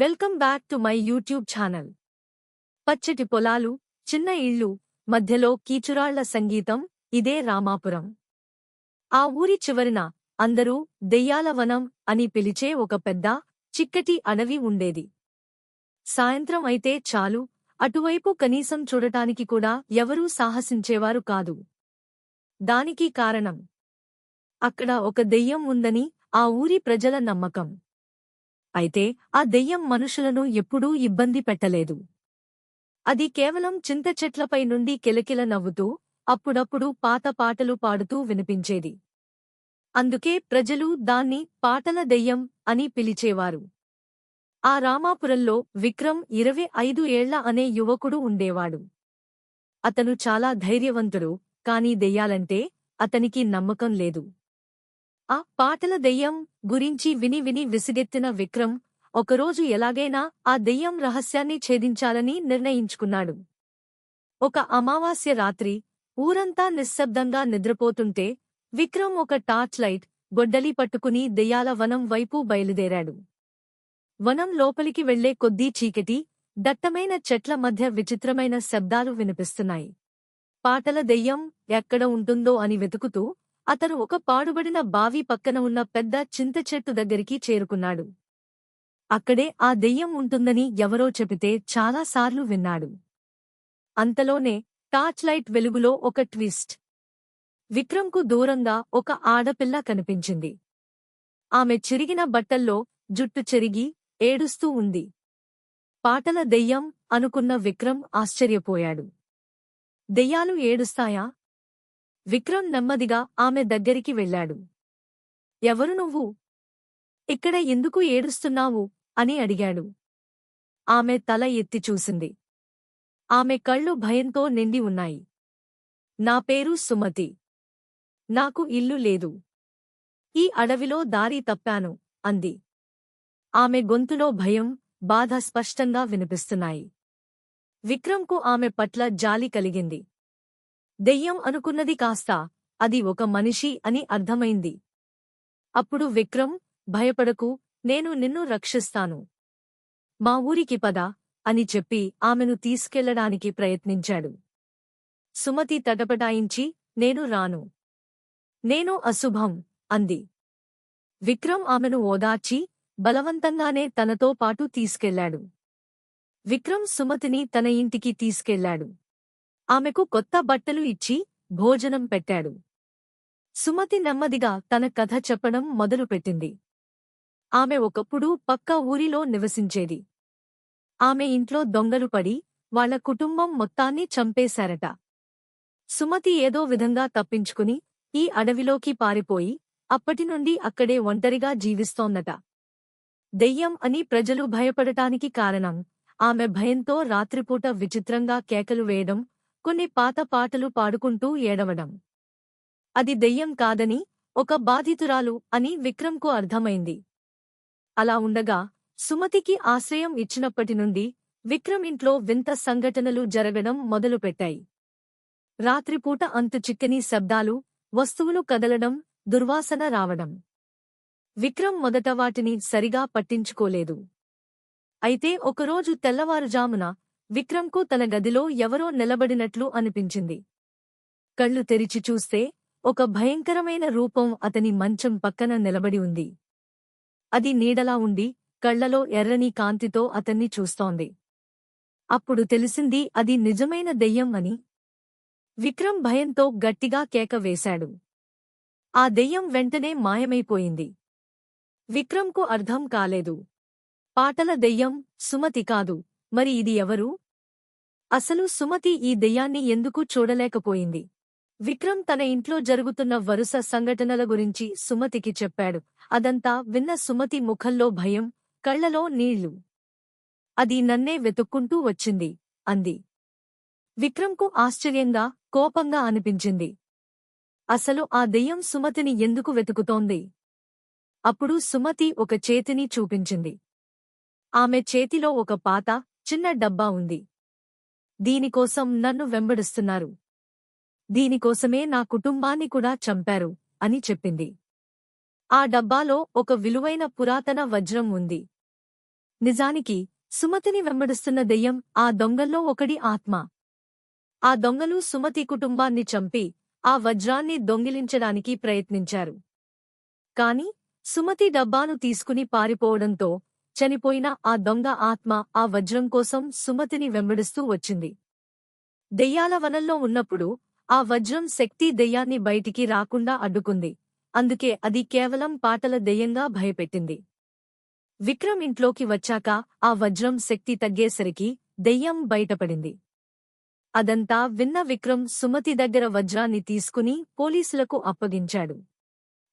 Welcome back to my YouTube channel. పచ్చటి పొలాలు చిన్న ఇళ్ళు మధ్యలో కీచురాళ్ళ సంగీతం ఇదే రామాపురం. ఆ ఊరి చివరిన అందరూ దెయ్యాల వనం అని పిలిచే ఒక పెద్ద చిక్కటి అడవి ఉండేది. సాయంత్రం అయితే చాలు అటువైపు కనీసం చూడటానికి కూడా ఎవరూ సాహసించేవారు కాదు. దానికి కారణం. అక్కడ ఒక దెయ్యం ఉందని ఆ ఊరి ప్రజల నమ్మకం. అయితే ఆ దెయ్యం మనుషులను ఎప్పుడూ ఇబ్బంది పెట్టలేదు. అది కేవలం చింత చెట్లపై నుండి కిలకిల నవ్వుతూ అప్పుడప్పుడు పాత పాటలు పాడుతూ వినిపించేది. అందుకే ప్రజలు దాన్ని పాటల దెయ్యం అని పిలిచేవారు. ఆ రామాపురంలో విక్రమ్ ఇరవై ఐదు ఏళ్ళ అనే యువకుడు ఉండేవాడు. అతను చాలా ధైర్యవంతుడు కాని దెయ్యాలంటే అతనికి నమ్మకం లేదు. ఆ పాటల దెయ్యం గురించి విని విని విసిగెత్తిన విక్రమ్ ఒకరోజు ఎలాగైనా ఆ దెయ్యం రహస్యాన్ని ఛేదించాలని నిర్ణయించుకున్నాడు. ఒక అమావాస్య రాత్రి ఊరంతా నిశ్శబ్దంగా నిద్రపోతుంటే విక్రమ్ ఒక టార్చ్ లైట్ గొడ్డలి పట్టుకుని దెయ్యాల వనం వైపు బయలుదేరాడు. వనం లోపలికి వెళ్ళే కొద్దీ చీకటి దట్టమైన చెట్ల మధ్య విచిత్రమైన శబ్దాలు వినిపిస్తున్నాయి. పాటల దెయ్యం ఎక్కడ ఉంటుందో అని వెతుకుతూ అతను ఒక పాడుబడిన బావి పక్కన ఉన్న పెద్ద చింత చెట్టు దగ్గరికి చేరుకున్నాడు. అక్కడే ఆ దెయ్యం ఉంటుందని ఎవరో చెబితే చాలాసార్లు విన్నాడు. అంతలోనే టార్చ్ లైట్ వెలుగులో ఒక ట్విస్ట్. విక్రమ్కు దూరంగా ఒక ఆడపిల్ల కనిపించింది. ఆమె చిరిగిన బట్టల్లో జుట్టు చెరిగి ఏడుస్తూ ఉంది. పాటల దెయ్యం అనుకున్న విక్రమ్ ఆశ్చర్యపోయాడు. దెయ్యాలు ఏడుస్తాయా? విక్రమ్ నెమ్మదిగా ఆమె దగ్గరికి వెళ్ళాడు. ఎవరు నువ్వు? ఇక్కడ ఎందుకు ఏడుస్తున్నావు? అని అడిగాడు. ఆమె తల ఎత్తి చూసింది. ఆమె కళ్ళు భయంతో నిండి ఉన్నాయి. నా పేరు సుమతి. నాకు ఇల్లు లేదు. ఈ అడవిలో దారి తప్పాను అంది. ఆమె గొంతులో భయం బాధ స్పష్టంగా వినిపిస్తున్నాయి. విక్రమ్కు ఆమె పట్ల జాలి కలిగింది. దెయ్యం అనుకున్నది కాస్త అది ఒక మనిషి అని అర్థమైంది. అప్పుడు విక్రమ్ భయపడకు నేను నిన్ను రక్షిస్తాను. మా ఊరికి పద అని చెప్పి ఆమెను తీసుకెళ్ళడానికి ప్రయత్నించాడు. సుమతి తటపటాయించి నేను రాను. నేను అశుభం అంది. విక్రమ్ ఆమెను ఓదార్చి బలవంతంగానే తనతో పాటు తీసుకెళ్ళాడు. విక్రమ్ సుమతిని తన ఇంటికి తీసుకెళ్ళాడు. ఆమెకు కొత్త బట్టలు ఇచ్చి భోజనం పెట్టాడు. సుమతి నెమ్మదిగా తన కథ చెప్పడం మొదలుపెట్టింది. ఆమె ఒకప్పుడు పక్క ఊరిలో నివసించేది. ఆమె ఇంట్లో దొంగలు పడి వాళ్ళ కుటుంబం మొత్తాన్ని చంపేశారట. సుమతి ఏదో విధంగా తప్పించుకుని ఈ అడవిలోకి పారిపోయి అప్పటినుండి అక్కడే ఒంటరిగా జీవిస్తోందట. దెయ్యం అని ప్రజలు భయపడటానికి కారణం ఆమె భయంతో రాత్రిపూట విచిత్రంగా కేకలు వేయడం కొన్ని పాత పాటలు పాడుకుంటూ ఏడవడం. అది దెయ్యం కాదని ఒక బాధితురాలు అని విక్రమ్కు అర్థమైంది. అలా ఉండగా సుమతికి ఆశ్రయం ఇచ్చినప్పటి నుండి విక్రమ్ ఇంట్లో వింత సంఘటనలు జరగడం మొదలుపెట్టాయి. రాత్రిపూట అంతు చిక్కని శబ్దాలు వస్తువులు కదలడం దుర్వాసన రావడం. విక్రమ్ మొదట వాటిని సరిగా పట్టించుకోలేదు. అయితే ఒకరోజు తెల్లవారుజామున విక్రమ్కు తన గదిలో ఎవరో నిలబడినట్లు అనిపించింది. కళ్ళు తెరిచి చూస్తే ఒక భయంకరమైన రూపం అతని మంచం పక్కన నిలబడి ఉంది. అది నీడలా ఉండి కళ్ళలో ఎర్రని కాంతితో అతన్ని చూస్తోంది. అప్పుడు తెలిసింది అది నిజమైన దెయ్యం అని. విక్రమ్ భయంతో గట్టిగా కేక వేశాడు. ఆ దెయ్యం వెంటనే మాయమైపోయింది. విక్రమ్కు అర్థం కాలేదు. పాటల దెయ్యం సుమతి కాదు. మరి ఇది ఎవరు? అసలు సుమతి ఈ దెయ్యాన్ని ఎందుకు చూడలేకపోయింది? విక్రమ్ తన ఇంట్లో జరుగుతున్న వరుస సంఘటనల గురించి సుమతికి చెప్పాడు. అదంతా విన్న సుమతి ముఖంలో భయం కళ్ళలో నీళ్ళు. అది నన్నే వెతుక్కుంటూ వచ్చింది అంది. విక్రమ్కు ఆశ్చర్యంగా కోపంగా అనిపించింది. అసలు ఆ దెయ్యం సుమతిని ఎందుకు వెతుకుతోంది? అప్పుడు సుమతి ఒక చేతిని చూపించింది. ఆమె చేతిలో ఒక పాత చిన్న డబ్బా ఉంది. దీనికోసం నన్ను వెంబడిస్తున్నారు. దీనికోసమే నా కుటుంబాన్ని కూడా చంపారు అని చెప్పింది. ఆ డబ్బాలో ఒక విలువైన పురాతన వజ్రం ఉంది. నిజానికి సుమతిని వెంబడిస్తున్న దెయ్యం ఆ దొంగల్లో ఒకడి ఆత్మ. ఆ దొంగలు సుమతి కుటుంబాన్ని చంపి ఆ వజ్రాన్ని దొంగిలించడానికి ప్రయత్నించారు. కాని సుమతి డబ్బాను తీసుకుని పారిపోవడంతో చనిపోయిన ఆ దొంగ ఆత్మ ఆ వజ్రం కోసం సుమతిని వెంబడిస్తూ వచ్చింది. దెయ్యాల వనంలో ఉన్నప్పుడు ఆ వజ్రం శక్తి దెయ్యాన్ని బయటికి రాకుండా అడ్డుకుంది. అందుకే అది కేవలం పాటల దెయ్యంగా భయపెట్టింది. విక్రమ్ ఇంట్లోకి వచ్చాక ఆ వజ్రం శక్తి తగ్గేసరికి దెయ్యం బయటపడింది. అదంతా విన్న విక్రమ్ సుమతి దగ్గర వజ్రాన్ని తీసుకుని పోలీసులకు అప్పగించాడు.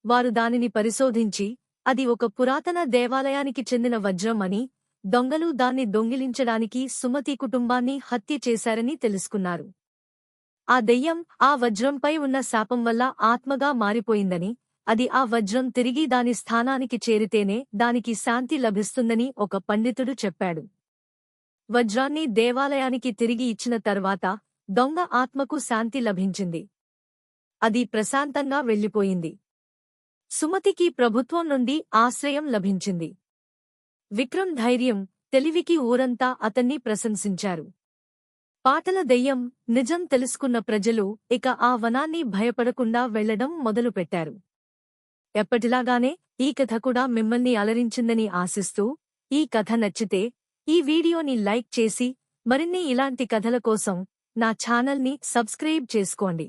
వారు దానిని పరిశోధించి అది ఒక పురాతన దేవాలయానికి చెందిన వజ్రం అని దొంగలు దాన్ని దొంగిలించడానికి సుమతి కుటుంబాన్ని హత్య చేశారని తెలుసుకున్నారు. ఆ దెయ్యం ఆ వజ్రంపై ఉన్న శాపం వల్ల ఆత్మగా మారిపోయిందని అది ఆ వజ్రం తిరిగి దాని స్థానానికి చేరితేనే దానికి శాంతి లభిస్తుందని ఒక పండితుడు చెప్పాడు. వజ్రాన్ని దేవాలయానికి తిరిగి ఇచ్చిన తర్వాత దొంగ ఆత్మకు శాంతి లభించింది. అది ప్రశాంతంగా వెళ్ళిపోయింది. సుమతికి ప్రభుత్వం నుండి ఆశ్రయం లభించింది. విక్రమ్ ధైర్యం తెలివికి ఊరంతా అతన్ని ప్రశంసించారు. పాటల దెయ్యం నిజం తెలుసుకున్న ప్రజలు ఇక ఆ వనాన్ని భయపడకుండా వెళ్ళడం మొదలుపెట్టారు. ఎప్పటిలాగానే ఈ కథ కూడా మిమ్మల్ని అలరించిందని ఆశిస్తూ ఈ కథ నచ్చితే ఈ వీడియోని లైక్ చేసి మరిన్ని ఇలాంటి కథల కోసం నా ఛానల్ని సబ్స్క్రైబ్ చేసుకోండి.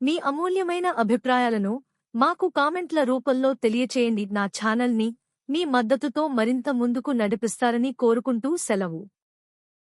మీ అమూల్యమైన అభిప్రాయాలను మాకు కామెంట్ల రూపంలో తెలియచేయండి నా ఛానల్ని మీ మద్దతుతో మరింత ముందుకు నడిపిస్తారని కోరుకుంటూ సెలవు.